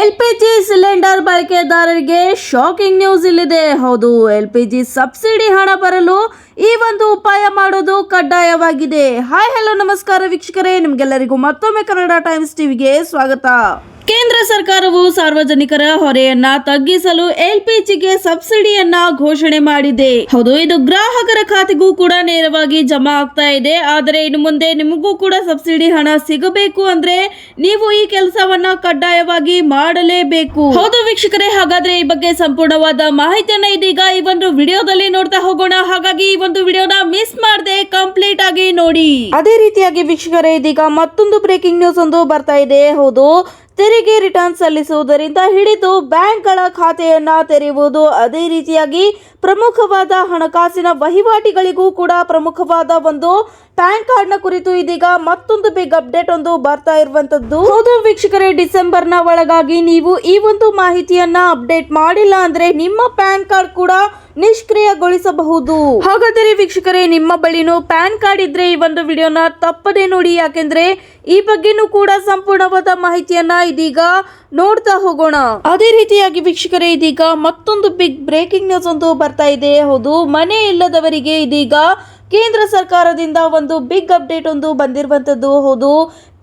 LPG cylinder ಬಳಕೆದಾರರಿಗೆ shocking news ಇಲ್ಲಿದೆ. ಹೌದು ಎಲ್ಪಿಜಿ ಸಬ್ಸಿಡಿ ಹಣ ಬರಲು ಈ ಒಂದು ಉಪಾಯ ಮಾಡೋದು ಕಡ್ಡಾಯವಾಗಿದೆ. ಹಾಯ್, ಹಲೋ, ನಮಸ್ಕಾರ ವೀಕ್ಷಕರೇ, ನಿಮ್ಗೆಲ್ಲರಿಗೂ ಮತ್ತೊಮ್ಮೆ ಕನ್ನಡ ಟೈಮ್ಸ್ ಟಿವಿಗೆ ಸ್ವಾಗತ. ಕೇಂದ್ರ ಸರ್ಕಾರವು ಸಾರ್ವಜನಿಕರ ಹೊರೆಯನ್ನ ತಗ್ಗಿಸಲು ಎಲ್ಪಿಜಿಗೆ ಸಬ್ಸಿಡಿಯನ್ನ ಘೋಷಣೆ ಮಾಡಿದೆ. ಹೌದು, ಇದು ಗ್ರಾಹಕರ ಖಾತೆಗೂ ಕೂಡ ನೇರವಾಗಿ ಜಮಾ ಆಗ್ತಾ ಇದೆ. ಆದರೆ ಇನ್ನು ಮುಂದೆ ನಿಮಗೂ ಕೂಡ ಸಬ್ಸಿಡಿ ಹಣ ಸಿಗಬೇಕು ಅಂದ್ರೆ ನೀವು ಈ ಕೆಲಸವನ್ನ ಕಡ್ಡಾಯವಾಗಿ ಮಾಡಲೇಬೇಕು. ಹೌದು ವೀಕ್ಷಕರೇ, ಹಾಗಾದ್ರೆ ಈ ಬಗ್ಗೆ ಸಂಪೂರ್ಣವಾದ ಮಾಹಿತಿಯನ್ನ ಇದೀಗ ಈ ಒಂದು ವಿಡಿಯೋದಲ್ಲಿ ನೋಡ್ತಾ ಹೋಗೋಣ. ಹಾಗಾಗಿ ಈ ಒಂದು ವಿಡಿಯೋನ ಮಿಸ್ ಮಾಡದೆ ಕಂಪ್ಲೀಟ್ ಆಗಿ ನೋಡಿ. ಅದೇ ರೀತಿಯಾಗಿ ವೀಕ್ಷಕರೇ, ಇದೀಗ ಮತ್ತೊಂದು ಬ್ರೇಕಿಂಗ್ ನ್ಯೂಸ್ ಒಂದು ಬರ್ತಾ ಇದೆ. ಹೌದು ತೆರಿಗೆ ರಿಟರ್ನ್ ಸಲ್ಲಿಸುವುದರಿಂದ ಹಿಡಿದು ಬ್ಯಾಂಕ್ಗಳ ಖಾತೆಯನ್ನ ತೆರೆಯುವುದು ಅದೇ ರೀತಿಯಾಗಿ ಪ್ರಮುಖವಾದ ಹಣಕಾಸಿನ ವಹಿವಾಟಿಗಳಿಗೂ ಕೂಡ ಪ್ರಮುಖವಾದ ಒಂದು ಪ್ಯಾನ್ ಕಾರ್ಡ್ನ ಕುರಿತು ಇದೀಗ ಮತ್ತೊಂದು ಬಿಗ್ ಅಪ್ಡೇಟ್ ಒಂದು ಬರ್ತಾ ಇರುವಂತದ್ದು. ಹೌದು ವೀಕ್ಷಕರೇ ಡಿಸೆಂಬರ್ನ ಒಳಗಾಗಿ ನೀವು ಈ ಒಂದು ಮಾಹಿತಿಯನ್ನ ಅಪ್ಡೇಟ್ ಮಾಡಿಲ್ಲ ಅಂದ್ರೆ ನಿಮ್ಮ ಪ್ಯಾನ್ ಕಾರ್ಡ್ ಕೂಡ ನಿಷ್ಕ್ರಿಯಗೊಳಿಸಬಹುದು. ಹಾಗಾದರೆ ವೀಕ್ಷಕರೇ, ನಿಮ್ಮ ಬಳಿನೂ ಪ್ಯಾನ್ ಕಾರ್ಡ್ ಇದ್ರೆ ಈ ಒಂದು ವಿಡಿಯೋನ ತಪ್ಪದೆ ನೋಡಿ. ಯಾಕೆಂದ್ರೆ ಈ ಬಗ್ಗೆನೂ ಕೂಡ ಸಂಪೂರ್ಣವಾದ ಮಾಹಿತಿಯನ್ನ ಇದೀಗ ನೋಡ್ತಾ ಹೋಗೋಣ. ಅದೇ ರೀತಿಯಾಗಿ ವೀಕ್ಷಕರೇ, ಇದೀಗ ಮತ್ತೊಂದು ಬಿಗ್ ಬ್ರೇಕಿಂಗ್ ನ್ಯೂಸ್ ಒಂದು ಬರ್ತಾ ಇದೆ. ಹೌದು, ಮನೆ ಇಲ್ಲದವರಿಗೆ ಇದೀಗ ಕೇಂದ್ರ ಸರ್ಕಾರದಿಂದ ಒಂದು ಬಿಗ್ ಅಪ್ಡೇಟ್ ಒಂದು ಬಂದಿರುವಂತದ್ದು. ಹೌದು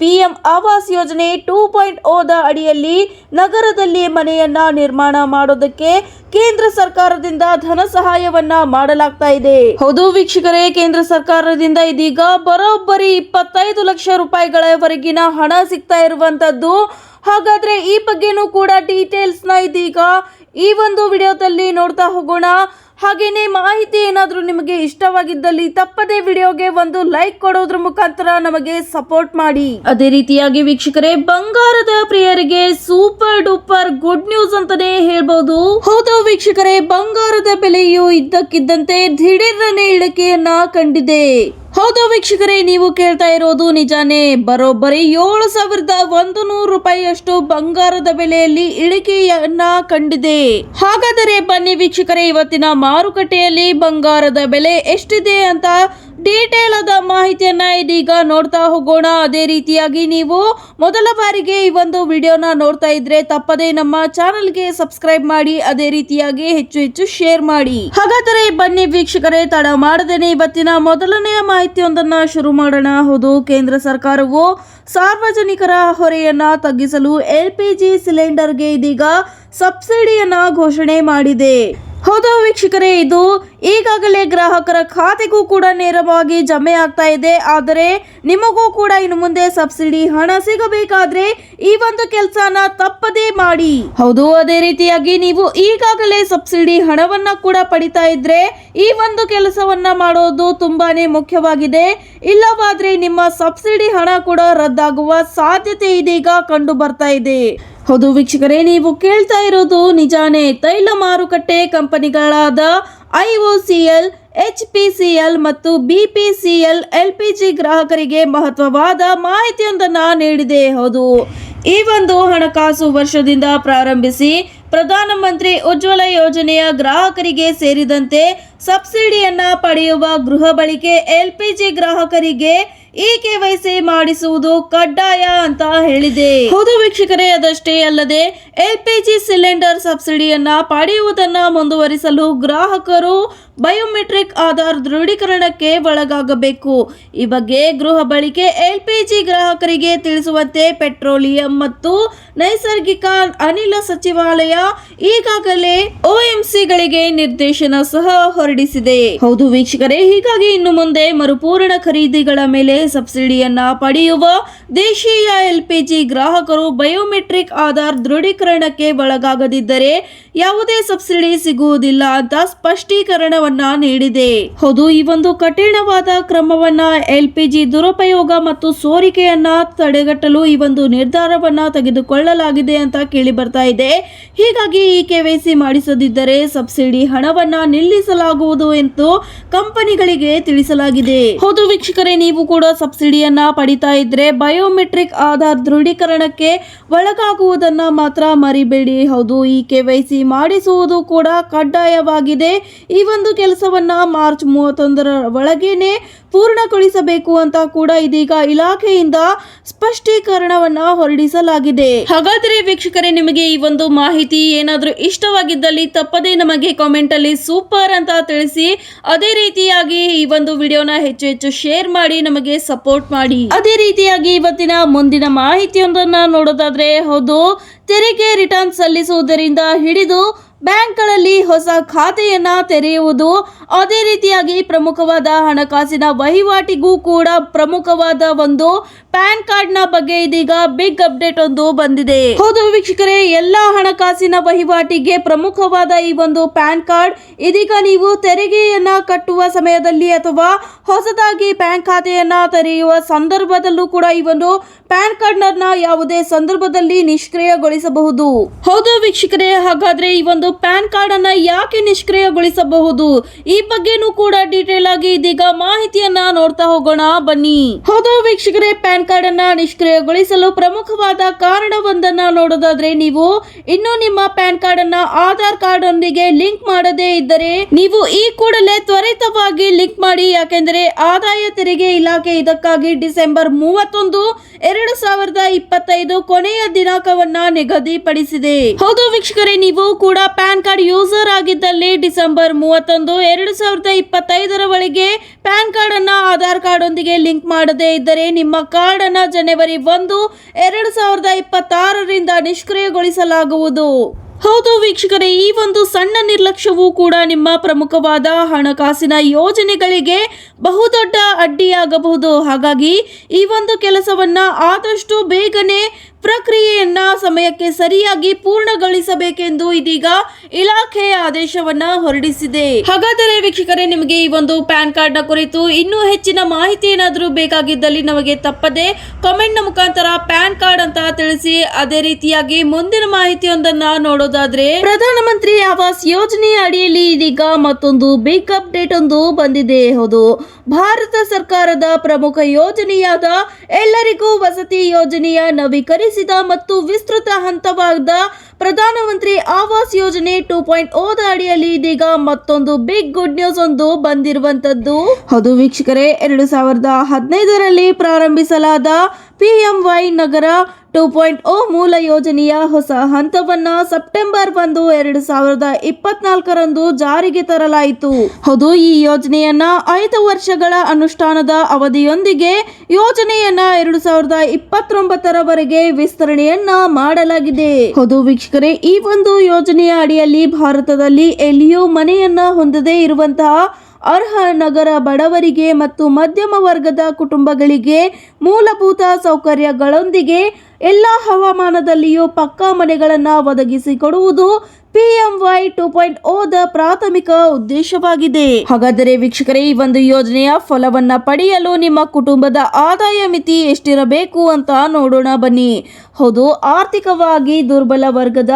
ಪಿ ಎಂ ಆವಾಸ್ ಯೋಜನೆ ಟೂ ಪಾಯಿಂಟ್ ಓದ ಅಡಿಯಲ್ಲಿ ನಗರದಲ್ಲಿ ಮನೆಯನ್ನ ನಿರ್ಮಾಣ ಮಾಡೋದಕ್ಕೆ ಕೇಂದ್ರ ಸರ್ಕಾರದಿಂದ ಧನ ಸಹಾಯವನ್ನ ಮಾಡಲಾಗ್ತಾ ಇದೆ. ಹೌದು ವೀಕ್ಷಕರೇ, ಕೇಂದ್ರ ಸರ್ಕಾರದಿಂದ ಇದೀಗ ಬರೋಬ್ಬರಿ ಇಪ್ಪತ್ತೈದು ಲಕ್ಷ ರೂಪಾಯಿಗಳವರೆಗಿನ ಹಣ ಸಿಗ್ತಾ ಇರುವಂತದ್ದು. ಹಾಗಾದ್ರೆ ಈ ಬಗ್ಗೆನೂ ಕೂಡ ಡೀಟೇಲ್ಸ್ನ ಇದೀಗ ಈ ಒಂದು ವಿಡಿಯೋದಲ್ಲಿ ನೋಡ್ತಾ ಹೋಗೋಣ. ಹಾಗೇನೆ ಮಾಹಿತಿ ಏನಾದರೂ ನಿಮಗೆ ಇಷ್ಟವಾಗಿದ್ದಲ್ಲಿ ತಪ್ಪದೇ ವಿಡಿಯೋಗೆ ಒಂದು ಲೈಕ್ ಕೊಡೋದ್ರ ಮುಖಾಂತರ ನಮಗೆ ಸಪೋರ್ಟ್ ಮಾಡಿ. ಅದೇ ರೀತಿಯಾಗಿ ವೀಕ್ಷಕರೇ, ಬಂಗಾರದ ಪ್ರಿಯರಿಗೆ ಸೂಪರ್ ಡೂಪರ್ ಗುಡ್ ನ್ಯೂಸ್ ಅಂತಾನೆ ಹೇಳ್ಬಹುದು ಹೌದು ವೀಕ್ಷಕರೇ, ಬಂಗಾರದ ಬೆಲೆಯು ಇದ್ದಕ್ಕಿದ್ದಂತೆ ದಿಢೀರನೆ ಇಳಿಕೆಯನ್ನ ಕಂಡಿದೆ. ಹೌದು ವೀಕ್ಷಕರೇ, ನೀವು ಕೇಳ್ತಾ ಇರೋದು ನಿಜಾನೇ. ಬರೋಬ್ಬರಿ ಏಳು ಸಾವಿರದ ಒಂದು ನೂರು ರೂಪಾಯಿಯಷ್ಟು ಬಂಗಾರದ ಬೆಲೆಯಲ್ಲಿ ಇಳಿಕೆಯನ್ನ ಕಂಡಿದೆ. ಹಾಗಾದರೆ ಬನ್ನಿ ವೀಕ್ಷಕರೇ, ಇವತ್ತಿನ ಮಾರುಕಟ್ಟೆಯಲ್ಲಿ ಬಂಗಾರದ ಬೆಲೆ ಎಷ್ಟಿದೆ ಅಂತ ಡೀಟೇಲ್ ಆದ ಮಾಹಿತಿಯನ್ನ ಇದೀಗ ನೋಡ್ತಾ ಹೋಗೋಣ. ಅದೇ ರೀತಿಯಾಗಿ ನೀವು ಮೊದಲ ಬಾರಿಗೆ ಈ ಒಂದು ವಿಡಿಯೋನ ನೋಡ್ತಾ ಇದ್ರೆ ತಪ್ಪದೇ ನಮ್ಮ ಚಾನಲ್ಗೆ ಸಬ್ಸ್ಕ್ರೈಬ್ ಮಾಡಿ, ಅದೇ ರೀತಿಯಾಗಿ ಹೆಚ್ಚು ಹೆಚ್ಚು ಶೇರ್ ಮಾಡಿ. ಹಾಗಾದರೆ ಬನ್ನಿ ವೀಕ್ಷಕರೇ, ತಡ ಮಾಡದೇನೆ ಇವತ್ತಿನ ಮೊದಲನೆಯ ಮಾಹಿತಿಯೊಂದನ್ನ ಶುರು ಮಾಡೋಣ. ಹೌದು, ಕೇಂದ್ರ ಸರ್ಕಾರವು ಸಾರ್ವಜನಿಕರ ಹೊರೆಯನ್ನ ತಗ್ಗಿಸಲು ಎಲ್ ಪಿ ಜಿ ಸಿಲಿಂಡರ್ಗೆ ಇದೀಗ ಸಬ್ಸಿಡಿಯನ್ನ ಘೋಷಣೆ ಮಾಡಿದೆ. ಹೌದು, ವೀಕ್ಷಕರೇ, ಇದು ಈಗಾಗಲೇ ಗ್ರಾಹಕರ ಖಾತೆಗೂ ಕೂಡ ನೇರವಾಗಿ ಜಮೆ ಆಗ್ತಾ ಇದೆ. ಆದರೆ ನಿಮಗೂ ಕೂಡ ಇನ್ನು ಮುಂದೆ ಸಬ್ಸಿಡಿ ಹಣ ಸಿಗಬೇಕಾದ್ರೆ ಈ ಒಂದು ಕೆಲಸನ ತಪ್ಪದೇ ಮಾಡಿ. ಹೌದು, ಅದೇ ರೀತಿಯಾಗಿ ನೀವು ಈಗಾಗಲೇ ಸಬ್ಸಿಡಿ ಹಣವನ್ನ ಕೂಡ ಪಡಿತಾ ಇದ್ರೆ ಈ ಒಂದು ಕೆಲಸವನ್ನ ಮಾಡೋದು ತುಂಬಾನೇ ಮುಖ್ಯವಾಗಿದೆ. ಇಲ್ಲವಾದ್ರೆ ನಿಮ್ಮ ಸಬ್ಸಿಡಿ ಹಣ ಕೂಡ ರದ್ದಾಗುವ ಸಾಧ್ಯತೆ ಇದೀಗ ಕಂಡು ಬರ್ತಾ ಇದೆ. ಹೌದು, ವೀಕ್ಷಕರೇ, ನೀವು ಕೇಳ್ತಾ ಇರೋದು ನಿಜಾನೇ ತೈಲ ಮಾರುಕಟ್ಟೆ ಕಂಪನಿಗಳಾದ IOCL H P C L ಮತ್ತು ಬಿಪಿಸಿಎಲ್ ಎಲ್ಪಿಜಿ ಗ್ರಾಹಕರಿಗೆ ಮಹತ್ವವಾದ ಮಾಹಿತಿಯೊಂದನ್ನು ನೀಡಿದೆ. ಹೌದು. ಈ ಒಂದು ಹಣಕಾಸು ವರ್ಷದಿಂದ ಪ್ರಾರಂಭಿಸಿ ಪ್ರಧಾನಮಂತ್ರಿ ಉಜ್ವಲ ಯೋಜನೆಯ ಗ್ರಾಹಕರಿಗೆ ಸೇರಿದಂತೆ ಸಬ್ಸಿಡಿಯನ್ನು ಪಡೆಯುವ ಗೃಹ ಬಳಕೆ ಎಲ್ಪಿಜಿ ಗ್ರಾಹಕರಿಗೆ ಈ ಕೆವೈಸಿ ಮಾಡಿಸುವುದು ಕಡ್ಡಾಯ ಅಂತ ಹೇಳಿದೆ. ಹೌದು ವೀಕ್ಷಕರೇ ಅದಷ್ಟೇ ಅಲ್ಲದೆ ಎಲ್ ಪಿ ಜಿ ಸಿಲಿಂಡರ್ ಸಬ್ಸಿಡಿಯನ್ನ ಪಡೆಯುವುದನ್ನ ಮುಂದುವರಿಸಲು ಗ್ರಾಹಕರು ಬಯೋಮೆಟ್ರಿಕ್ ಆಧಾರ್ ದೃಢೀಕರಣಕ್ಕೆ ಒಳಗಾಗಬೇಕು. ಈ ಬಗ್ಗೆ ಗೃಹ ಬಳಿಕೆ ಎಲ್ ಪಿ ಜಿ ಗ್ರಾಹಕರಿಗೆ ತಿಳಿಸುವಂತೆ ಪೆಟ್ರೋಲಿಯಂ ಮತ್ತು ನೈಸರ್ಗಿಕ ಅನಿಲ ಸಚಿವಾಲಯ ಈಗಾಗಲೇ ಒಎಂಸಿಗಳಿಗೆ ನಿರ್ದೇಶನ ಸಹ ಹೊರಡಿಸಿದೆ. ಹೌದು ವೀಕ್ಷಕರೇ ಹೀಗಾಗಿ ಇನ್ನು ಮುಂದೆ ಮರುಪೂರಣ ಖರೀದಿಗಳ ಮೇಲೆ ಸಬ್ಸಿಡಿಯನ್ನ ಪಡೆಯುವ ದೇಶೀಯ ಎಲ್ಪಿಜಿ ಗ್ರಾಹಕರು ಬಯೋಮೆಟ್ರಿಕ್ ಆಧಾರ್ ದೃಢೀಕರಣಕ್ಕೆ ಒಳಗಾಗದಿದ್ದರೆ ಯಾವುದೇ ಸಬ್ಸಿಡಿ ಸಿಗುವುದಿಲ್ಲ ಅಂತ ಸ್ಪಷ್ಟೀಕರಣವನ್ನ ನೀಡಿದೆ. ಹೌದು, ಈ ಒಂದು ಕಠಿಣವಾದ ಕ್ರಮವನ್ನ ಎಲ್ಪಿಜಿ ದುರುಪಯೋಗ ಮತ್ತು ಸೋರಿಕೆಯನ್ನ ತಡೆಗಟ್ಟಲು ಈ ಒಂದು ನಿರ್ಧಾರವನ್ನ ತೆಗೆದುಕೊಳ್ಳಲಾಗಿದೆ ಅಂತ ಕೇಳಿ ಬರ್ತಾ ಇದೆ. ಹೀಗಾಗಿ ಈ ಕೆವೈಸಿ ಮಾಡಿಸದಿದ್ದರೆ ಸಬ್ಸಿಡಿ ಹಣವನ್ನ ನಿಲ್ಲಿಸಲಾಗುವುದು ಎಂದು ಕಂಪನಿಗಳಿಗೆ ತಿಳಿಸಲಾಗಿದೆ. ಹೌದು, ವೀಕ್ಷಕರೇ, ನೀವು ಕೂಡ ಸಬ್ಸಿಡಿಯನ್ನ ಪಡಿತಾ ಇದ್ರೆ ಬಯೋಮೆಟ್ರಿಕ್ ಆಧಾರ್ ದೃಢೀಕರಣಕ್ಕೆ ಒಳಗಾಗುವುದನ್ನ ಮಾತ್ರ ಮರಿಬೇಡಿ. ಹೌದು, ಈ ಕೆವೈಸಿ ಮಾಡಿಸುವುದು ಕೂಡ ಕಡ್ಡಾಯವಾಗಿದೆ. ಈ ಒಂದು ಕೆಲಸವನ್ನ ಮಾರ್ಚ್ ಮೂವತ್ತೊಂದರ ಒಳಗೇನೆ ಪೂರ್ಣಗೊಳಿಸಬೇಕು ಅಂತ ಕೂಡ ಇದೀಗ ಇಲಾಖೆಯಿಂದ ಸ್ಪಷ್ಟೀಕರಣವನ್ನ ಹೊರಡಿಸಲಾಗಿದೆ. ಹಾಗಾದರೆ ವೀಕ್ಷಕರೇ, ನಿಮಗೆ ಈ ಒಂದು ಮಾಹಿತಿ ಏನಾದರೂ ಇಷ್ಟವಾಗಿದ್ದಲ್ಲಿ ತಪ್ಪದೇ ನಮಗೆ ಕಾಮೆಂಟ್ ಅಲ್ಲಿ ಸೂಪರ್ ಅಂತ ತಿಳಿಸಿ, ಅದೇ ರೀತಿಯಾಗಿ ಈ ಒಂದು ವಿಡಿಯೋನ ಹೆಚ್ಚು ಹೆಚ್ಚು ಶೇರ್ ಮಾಡಿ, ನಮಗೆ ಸಪೋರ್ಟ್ ಮಾಡಿ. ಅದೇ ರೀತಿಯಾಗಿ ಇವತ್ತಿನ ಮುಂದಿನ ಮಾಹಿತಿಯೊಂದನ್ನ ನೋಡೋದಾದ್ರೆ, ಹೌದು, ತೆರಿಗೆ ರಿಟರ್ನ್ ಸಲ್ಲಿಸುವುದರಿಂದ ಹಿಡಿದು ಬ್ಯಾಂಕ್ಗಳಲ್ಲಿ ಹೊಸ ಖಾತೆಯನ್ನ ತೆರೆಯುವುದು ಅದೇ ರೀತಿಯಾಗಿ ಪ್ರಮುಖವಾದ ಹಣಕಾಸಿನ ವಹಿವಾಟಿಗೂ ಕೂಡ ಪ್ರಮುಖವಾದ ಒಂದು ಪ್ಯಾನ್ ಕಾರ್ಡ್ನ ಬಗ್ಗೆ ಇದೀಗ ಬಿಗ್ ಅಪ್ಡೇಟ್ ಒಂದು ಬಂದಿದೆ. ಹೌದು ವೀಕ್ಷಕರೇ, ಎಲ್ಲಾ ಹಣಕಾಸಿನ ವಹಿವಾಟಿಗೆ ಪ್ರಮುಖವಾದ ಈ ಒಂದು ಪ್ಯಾನ್ ಕಾರ್ಡ್. ಇದೀಗ ನೀವು ತೆರಿಗೆಯನ್ನ ಕಟ್ಟುವ ಸಮಯದಲ್ಲಿ ಅಥವಾ ಹೊಸದಾಗಿ ಬ್ಯಾಂಕ್ ಖಾತೆಯನ್ನ ತೆರೆಯುವ ಸಂದರ್ಭದಲ್ಲೂ ಕೂಡ ಈ ಒಂದು ಪ್ಯಾನ್ ಕಾರ್ಡ್ನ ಯಾವುದೇ ಸಂದರ್ಭದಲ್ಲಿ ನಿಷ್ಕ್ರಿಯಗೊಳಿಸಬಹುದು. ಹೌದು ವೀಕ್ಷಕರೇ, ಹಾಗಾದ್ರೆ ಈ ಒಂದು ಪ್ಯಾನ್ ಕಾರ್ಡ್ ಅನ್ನ ಯಾಕೆ ನಿಷ್ಕ್ರಿಯಗೊಳಿಸಬಹುದು? ಈ ಬಗ್ಗೆನೂ ಕೂಡ ಡೀಟೇಲ್ ಆಗಿ ಇದೀಗ ಮಾಹಿತಿಯನ್ನ ನೋಡ್ತಾ ಹೋಗೋಣ, ಬನ್ನಿ. ಹೌದು ವೀಕ್ಷಕರೇ, ಪ್ಯಾನ್ ಕಾರ್ಡ್ ಅನ್ನ ನಿಷ್ಕ್ರಿಯಗೊಳಿಸಲು ಪ್ರಮುಖವಾದ ಕಾರಣವೊಂದನ್ನ ನೋಡೋದಾದ್ರೆ ನೀವು ಇನ್ನು ನಿಮ್ಮ ಪ್ಯಾನ್ ಕಾರ್ಡ್ ಅನ್ನ ಆಧಾರ್ ಕಾರ್ಡ್ ಒಂದಿಗೆ ಲಿಂಕ್ ಮಾಡದೇ ಇದ್ದರೆ ನೀವು ಈ ಕೂಡಲೇ ತ್ವರಿತವಾಗಿ ಲಿಂಕ್ ಮಾಡಿ, ಯಾಕೆಂದರೆ ಆದಾಯ ತೆರಿಗೆ ಇಲಾಖೆ ಇದಕ್ಕಾಗಿ ಡಿಸೆಂಬರ್ ಮೂವತ್ತೊಂದು, ಎರಡು ಸಾವಿರದ ಇಪ್ಪತ್ತೈದು ಕೊನೆಯ ದಿನಾಂಕವನ್ನ ನಿಗದಿಪಡಿಸಿದೆ. ಹೌದು ವೀಕ್ಷಕರೇ, ನೀವು ಕೂಡ ಪ್ಯಾನ್ ಕಾರ್ಡ್ ಯೂಸರ್ ಆಗಿದ್ದಲ್ಲಿ ಡಿಸೆಂಬರ್ ಮೂವತ್ತೊಂದು, ಎರಡು ಸಾವಿರದ ಇಪ್ಪತ್ತೈದರ ಒಳಗೆ ಪ್ಯಾನ್ ಕಾರ್ಡ್ ಅನ್ನು ಆಧಾರ್ ಕಾರ್ಡ್ ಒಂದಿಗೆ ಲಿಂಕ್ ಮಾಡದೇ ಇದ್ದರೆ ನಿಮ್ಮ ಕಾರ್ಡ್ ಅನ್ನು ಜನವರಿ ಒಂದು, ಎರಡು ಸಾವಿರದ ಇಪ್ಪತ್ತಾರರಿಂದ ನಿಷ್ಕ್ರಿಯಗೊಳಿಸಲಾಗುವುದು. ಹೌದು ವೀಕ್ಷಕರೇ, ಈ ಒಂದು ಸಣ್ಣ ನಿರ್ಲಕ್ಷ್ಯವೂ ಕೂಡ ನಿಮ್ಮ ಪ್ರಮುಖವಾದ ಹಣಕಾಸಿನ ಯೋಜನೆಗಳಿಗೆ ಬಹುದೊಡ್ಡ ಅಡ್ಡಿಯಾಗಬಹುದು. ಹಾಗಾಗಿ ಈ ಒಂದು ಕೆಲಸವನ್ನ ಆದಷ್ಟು ಬೇಗನೆ ಪ್ರಕ್ರಿಯೆಯನ್ನ ಸಮಯಕ್ಕೆ ಸರಿಯಾಗಿ ಪೂರ್ಣಗೊಳಿಸಬೇಕೆಂದು ಇದೀಗ ಇಲಾಖೆ ಆದೇಶವನ್ನ ಹೊರಡಿಸಿದೆ. ಹಾಗಾದರೆ ವೀಕ್ಷಕರೇ, ನಿಮಗೆ ಈ ಒಂದು ಪ್ಯಾನ್ ಕಾರ್ಡ್ನ ಕುರಿತು ಇನ್ನೂ ಹೆಚ್ಚಿನ ಮಾಹಿತಿ ಏನಾದರೂ ಬೇಕಾಗಿದ್ದಲ್ಲಿ ನಮಗೆ ತಪ್ಪದೆ ಕಾಮೆಂಟ್ನ ಮುಖಾಂತರ ಪ್ಯಾನ್ ಕಾರ್ಡ್ ಅಂತ ತಿಳಿಸಿ, ಅದೇ ರೀತಿಯಾಗಿ ಮುಂದಿನ ಮಾಹಿತಿಯೊಂದನ್ನ ನೋಡೋದಾದ್ರೆ, ಪ್ರಧಾನಮಂತ್ರಿ ಆವಾಸ್ ಯೋಜನೆಯ ಅಡಿಯಲ್ಲಿ ಇದೀಗ ಮತ್ತೊಂದು ಬಿಗ್ ಅಪ್ಡೇಟ್ ಒಂದು ಬಂದಿದೆ. ಹೌದು, ಭಾರತ ಸರ್ಕಾರದ ಪ್ರಮುಖ ಯೋಜನೆಯಾದ ಎಲ್ಲರಿಗೂ ವಸತಿ ಯೋಜನೆಯ ನವೀಕರಿಸಿದ ಮತ್ತು ವಿಸ್ತೃತ ಹಂತವಾದ ಪ್ರಧಾನಮಂತ್ರಿ ಆವಾಸ್ ಯೋಜನೆ ಟೂ ಪಾಯಿಂಟ್ ಓದ ಅಡಿಯಲ್ಲಿ ಇದೀಗ ಮತ್ತೊಂದು ಬಿಗ್ ಗುಡ್ ನ್ಯೂಸ್ ಒಂದು ಬಂದಿರುವಂತದ್ದು. ಹೌದು ವೀಕ್ಷಕರೇ, ಎರಡು ಸಾವಿರದ ಹದಿನೈದರಲ್ಲಿ ಪ್ರಾರಂಭಿಸಲಾದ ಪಿಎಂವೈ ನಗರ ಟೂ ಪಾಯಿಂಟ್ ಓ ಮೂಲ ಯೋಜನೆಯ ಹೊಸ ಹಂತವನ್ನು ಸೆಪ್ಟೆಂಬರ್ ಒಂದು ಎರಡು ಸಾವಿರದ ಇಪ್ಪತ್ನಾಲ್ಕರಂದು ಜಾರಿಗೆ ತರಲಾಯಿತು. ಹೌದು, ಈ ಯೋಜನೆಯನ್ನ ಐದು ವರ್ಷಗಳ ಅನುಷ್ಠಾನದ ಅವಧಿಯೊಂದಿಗೆ ಯೋಜನೆಯನ್ನ ಎರಡು ಸಾವಿರದ ಇಪ್ಪತ್ತೊಂಬತ್ತರವರೆಗೆ ವಿಸ್ತರಣೆಯನ್ನ ಮಾಡಲಾಗಿದೆ. ಹೌದು, ವೀಕ್ಷಕರೇ, ಈ ಒಂದು ಯೋಜನೆಯ ಅಡಿಯಲ್ಲಿ ಭಾರತದಲ್ಲಿ ಎಲ್ಲಿಯೂ ಮನೆಯನ್ನ ಹೊಂದದೇ ಇರುವಂತಹ ಅರ್ಹ ನಗರ ಬಡವರಿಗೆ ಮತ್ತು ಮಧ್ಯಮ ವರ್ಗದ ಕುಟುಂಬಗಳಿಗೆ ಮೂಲಭೂತ ಸೌಕರ್ಯಗಳೊಂದಿಗೆ ಎಲ್ಲ ಹವಾಮಾನದಲ್ಲಿಯೂ ಪಕ್ಕಾ ಮನೆಗಳನ್ನು ಒದಗಿಸಿಕೊಡುವುದು ಪಿಎಂವೈ ಟೂ ಪಾಯಿಂಟ್ ಓದ ಪ್ರಾಥಮಿಕ ಉದ್ದೇಶವಾಗಿದೆ. ಹಾಗಾದರೆ ವೀಕ್ಷಕರೇ, ಈ ಒಂದು ಯೋಜನೆಯ ಫಲವನ್ನ ಪಡೆಯಲು ನಿಮ್ಮ ಕುಟುಂಬದ ಆದಾಯ ಮಿತಿ ಎಷ್ಟಿರಬೇಕು ಅಂತ ನೋಡೋಣ ಬನ್ನಿ. ಹೌದು, ಆರ್ಥಿಕವಾಗಿ ದುರ್ಬಲ ವರ್ಗದ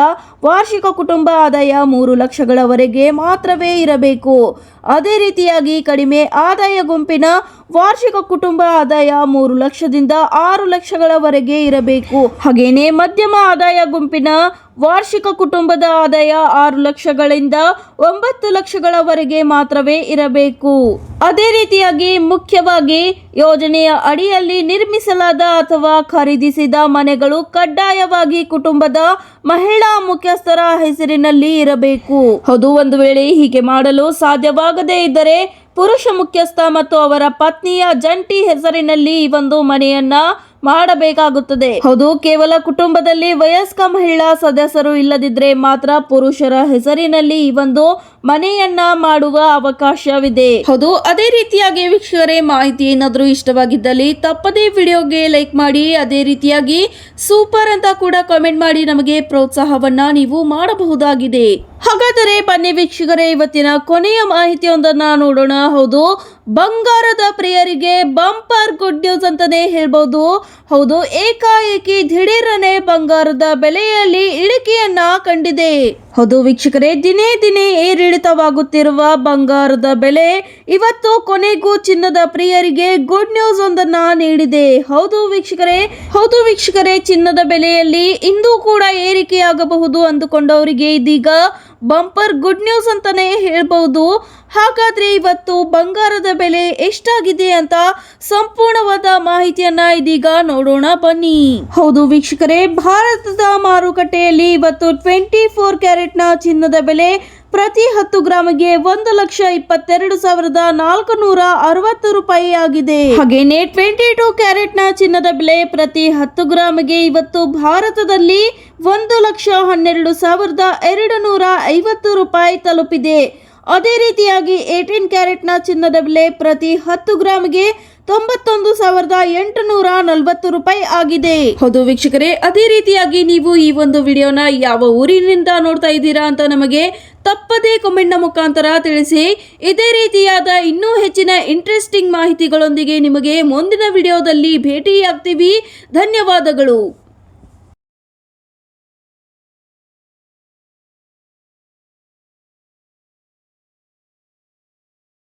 ವಾರ್ಷಿಕ ಕುಟುಂಬ ಆದಾಯ ಮೂರು ಲಕ್ಷಗಳವರೆಗೆ ಮಾತ್ರವೇ ಇರಬೇಕು. ಅದೇ ರೀತಿಯಾಗಿ ಕಡಿಮೆ ಆದಾಯ ಗುಂಪಿನ ವಾರ್ಷಿಕ ಕುಟುಂಬ ಆದಾಯ ಮೂರು ಲಕ್ಷದಿಂದ ಆರು ಲಕ್ಷಗಳವರೆಗೆ ಇರಬೇಕು. ಹಾಗೇನೆ ಮಧ್ಯಮ ಆದಾಯ ಗುಂಪಿನ ವಾರ್ಷಿಕ ಕುಟುಂಬದ ಆದಾಯ ಆರು ಲಕ್ಷಗಳಿಂದ ಒಂಬತ್ತು ಲಕ್ಷಗಳವರೆಗೆ ಮಾತ್ರವೇ ಇರಬೇಕು. ಅದೇ ರೀತಿಯಾಗಿ ಮುಖ್ಯವಾಗಿ ಯೋಜನೆಯ ಅಡಿಯಲ್ಲಿ ನಿರ್ಮಿಸಲಾದ ಅಥವಾ ಖರೀದಿಸಿದ ಮನೆಗಳು ಕಡ್ಡಾಯವಾಗಿ ಕುಟುಂಬದ ಮಹಿಳಾ ಮುಖ್ಯಸ್ಥರ ಹೆಸರಿನಲ್ಲಿ ಇರಬೇಕು. ಹೌದು ಒಂದು ವೇಳೆ ಹೀಗೆ ಮಾಡಲು ಸಾಧ್ಯವಾಗದೇ ಇದ್ದರೆ ಪುರುಷ ಮುಖ್ಯಸ್ಥ ಮತ್ತು ಅವರ ಪತ್ನಿಯ ಜಂಟಿ ಹೆಸರಿನಲ್ಲಿ ಈ ಒಂದು ಮನೆಯನ್ನ ಮಾಡಬೇಕಾಗುತ್ತದೆ. ಹೌದು, ಕೇವಲ ಕುಟುಂಬದಲ್ಲಿ ವಯಸ್ಕ ಮಹಿಳಾ ಸದಸ್ಯರು ಇಲ್ಲದಿದ್ರೆ ಮಾತ್ರ ಪುರುಷರ ಹೆಸರಿನಲ್ಲಿ ಈ ಒಂದು ಮನೆಯನ್ನ ಮಾಡುವ ಅವಕಾಶವಿದೆ. ಹೌದು, ಅದೇ ರೀತಿಯಾಗಿ ವೀಕ್ಷಕರೇ, ಮಾಹಿತಿ ಏನಾದರೂ ಇಷ್ಟವಾಗಿದ್ದಲ್ಲಿ ತಪ್ಪದೇ ವಿಡಿಯೋಗೆ ಲೈಕ್ ಮಾಡಿ, ಅದೇ ರೀತಿಯಾಗಿ ಸೂಪರ್ ಅಂತ ಕೂಡ ಕಾಮೆಂಟ್ ಮಾಡಿ ನಮಗೆ ಪ್ರೋತ್ಸಾಹವನ್ನ ನೀವು ಮಾಡಬಹುದಾಗಿದೆ. ಹಾಗಾದರೆ ಬನ್ನಿ ವೀಕ್ಷಕರೇ, ಇವತ್ತಿನ ಕೊನೆಯ ಮಾಹಿತಿಯೊಂದನ್ನು ನೋಡೋಣ. ಹೌದು, ಬಂಗಾರದ ಪ್ರಿಯರಿಗೆ ಬಂಪರ್ ಗುಡ್ ನ್ಯೂಸ್ ಅಂತಲೇ ಹೇಳ್ಬೋದು. ಹೌದು, ಏಕಾಏಕಿ ದಿಢೀರನೆ ಬಂಗಾರದ ಬೆಲೆಯಲ್ಲಿ ಇಳಿಕೆಯನ್ನ ಕಂಡಿದೆ. ಹೌದು ವೀಕ್ಷಕರೇ, ದಿನೇ ದಿನೇ ಏರಿಳಿತವಾಗುತ್ತಿರುವ ಬಂಗಾರದ ಬೆಲೆ ಇವತ್ತು ಕೊನೆಗೂ ಚಿನ್ನದ ಪ್ರಿಯರಿಗೆ ಗುಡ್ ನ್ಯೂಸ್ ಒಂದನ್ನ ನೀಡಿದೆ. ಹೌದು ವೀಕ್ಷಕರೇ ಹೌದು ವೀಕ್ಷಕರೇ, ಚಿನ್ನದ ಬೆಲೆಯಲ್ಲಿ ಇಂದು ಕೂಡ ಏರಿಕೆಯಾಗಬಹುದು ಅಂದುಕೊಂಡವರಿಗೆ ಇದೀಗ ಬಂಪರ್ ಗುಡ್ ನ್ಯೂಸ್ ಅಂತಾನೆ ಹೇಳ್ಬಹುದು. ಹಾಗಾದ್ರೆ ಇವತ್ತು ಬಂಗಾರದ ಬೆಲೆ ಎಷ್ಟಾಗಿದೆ ಅಂತ ಸಂಪೂರ್ಣವಾದ ಮಾಹಿತಿಯನ್ನ ಇದೀಗ ನೋಡೋಣ ಬನ್ನಿ. ಹೌದು ವೀಕ್ಷಕರೇ, ಭಾರತದ ಮಾರುಕಟ್ಟೆಯಲ್ಲಿ ಇವತ್ತು ಟ್ವೆಂಟಿ ಫೋರ್ ಕ್ಯಾರೆಟ್ನ ಚಿನ್ನದ ಬೆಲೆ ಪ್ರತಿ ಹತ್ತು ಗ್ರಾಮಿಗೆ ಒಂದು ಲಕ್ಷ ಇಪ್ಪತ್ತೆರಡು ಸಾವಿರದ ನಾಲ್ಕು ನೂರ ಅರವತ್ತು ರೂಪಾಯಿ ಆಗಿದೆ. ಹಾಗೇನೆ ಟ್ವೆಂಟಿ ಟೂ ಕ್ಯಾರೆಟ್ನ ಚಿನ್ನದ ಬೆಲೆ ಪ್ರತಿ ಹತ್ತು ಗ್ರಾಮಿಗೆ ಇವತ್ತು ಭಾರತದಲ್ಲಿ ಒಂದು ಲಕ್ಷ ಹನ್ನೆರಡು ಸಾವಿರದ ಎರಡು ನೂರ ಐವತ್ತು ರೂಪಾಯಿ ತಲುಪಿದೆ. ಅದೇ ರೀತಿಯಾಗಿ ಏಟೀನ್ ಕ್ಯಾರೆಟ್ನ ಚಿನ್ನದ ಬೆಲೆ ಪ್ರತಿ ಹತ್ತು ಗ್ರಾಮ್ಗೆ ತೊಂಬತ್ತೊಂದು ಸಾವಿರದ ಎಂಟುನೂರ ನಲವತ್ತು ರೂಪಾಯಿ ಆಗಿದೆ. ಹೌದು ವೀಕ್ಷಕರೇ, ಅದೇ ರೀತಿಯಾಗಿ ನೀವು ಈ ಒಂದು ವಿಡಿಯೋನ ಯಾವ ಊರಿನಿಂದ ನೋಡ್ತಾ ಇದ್ದೀರಾ ಅಂತ ನಮಗೆ ತಪ್ಪದೇ ಕಮೆಂಟ್ನ ಮುಖಾಂತರ ತಿಳಿಸಿ. ಇದೇ ರೀತಿಯಾದ ಇನ್ನೂ ಹೆಚ್ಚಿನ ಇಂಟ್ರೆಸ್ಟಿಂಗ್ ಮಾಹಿತಿಗಳೊಂದಿಗೆ ನಿಮಗೆ ಮುಂದಿನ ವಿಡಿಯೋದಲ್ಲಿ ಭೇಟಿಯಾಗ್ತೀವಿ. ಧನ್ಯವಾದಗಳು.